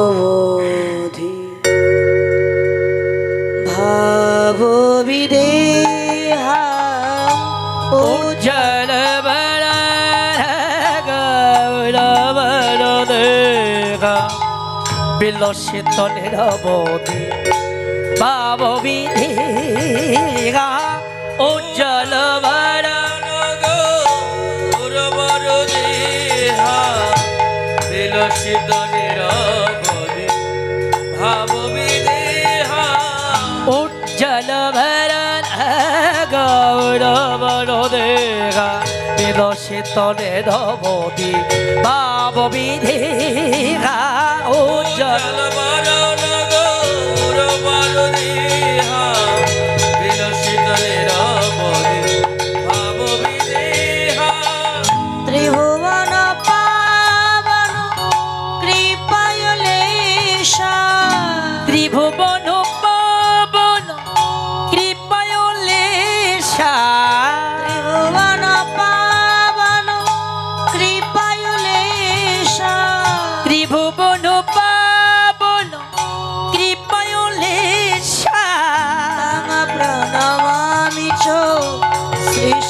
অবধি। ভাব বিদেহা বিলসিত নিরবধি। ভাব বিধিগা উজ্জ্বল ভরণ গৌরব দেখা বিলসিত ধবতি ভাব বিধিগা উজ্জ্বল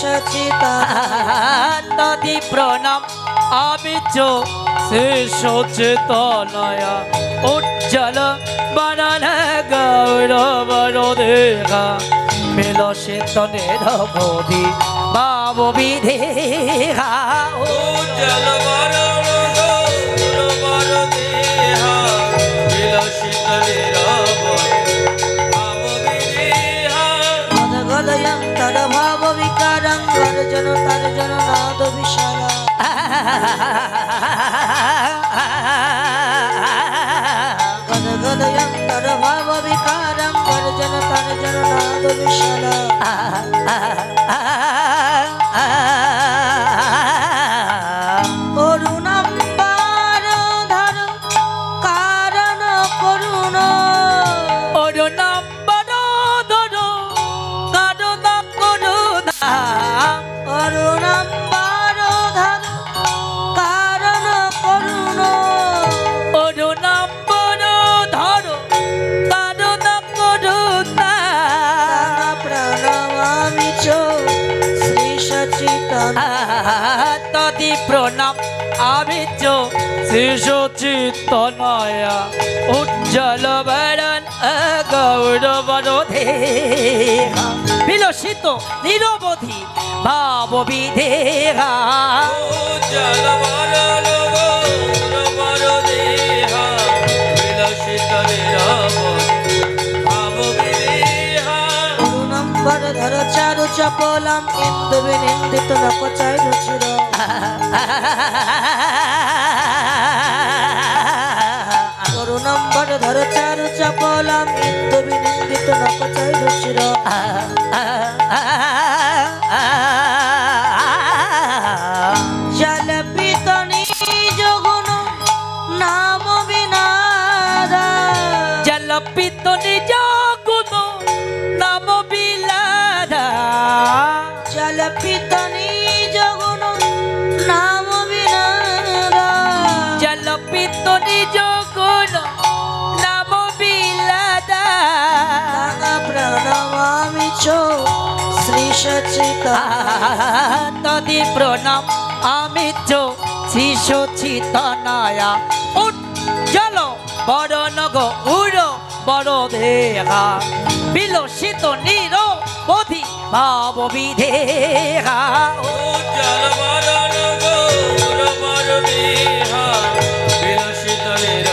শ্রী সচিতা তদি প্রণাম আবিচ সচেতনয়া উজ্জ্বল বরণ গৌরবর দেখা বিলসিত নিরবধি ভাব বিধে উজ্জ্বল বরণ নাদ শিশু চিত্তনয়া উজ্জ্বল বরণ গৌরবরোধে। বিলসিত নিরবধি ভাব বিধেহা উজ্জ্বল ধর চারু চপলাম, ইন্দু বিনিন্দিত নকচাই রুচির করুণাম্বার ধর চারু চপলাম, ইন্দু বিনিন্দিত নকচাই রুচির জলপিত নিজ জল পিতনি যোগুন নাম নাম বিলাদা প্রণমামি চ শ্রী সচিতা তদি প্রণাম আমি চো শিশু চিতনয়া উজ্জ্বল বরণ গো উড় বড় দেহা বিলসিত নির বোধি ভাব বিধেহা উজ্জ্বল বরণ গো বড় বিলসিত নির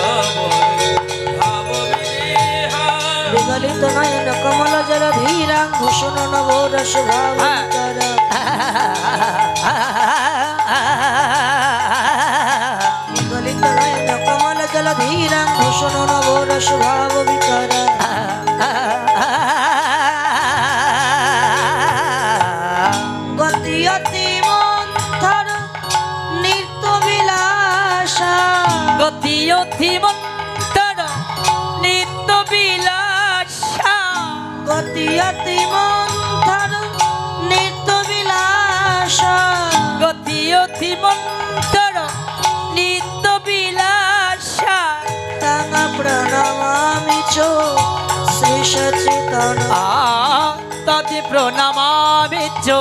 ভাব বিধেহা বিগলিত নয়ন কমল জল ধীরাং ভূষণ নব রস ভাবন্তর বিগলিত নয়ন কমল জল ধীরাং ভূষণ নব রস ভাব অতি অতি মন্তর নিত্য বিলাসা। গতি অতি মন্তর নিত্য বিলাসা। গতি অতি মন্তর নিত্য বিলাসা। তাঙা প্রণামামি চো শ্রী সচেতন তদি প্রণামামি চো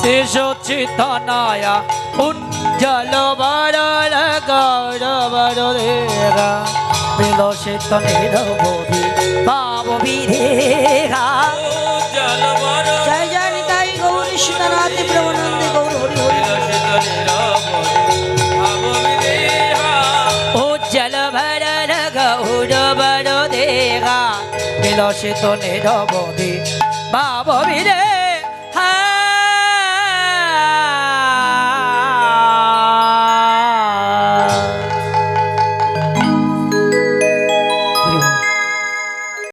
শ্রী সচেতনায়া পুণ্য বরল গৌরবর দেহা বিলসিত নিরবধি পাব বিধেহা জয় জয় নিতাই গৌর সীতানাথ প্রভুনন্দে গৌর হরি হরি। উজ্জ্বল ভরল গৌরবর দেহা বিলসিত নিরবধি বিধেহা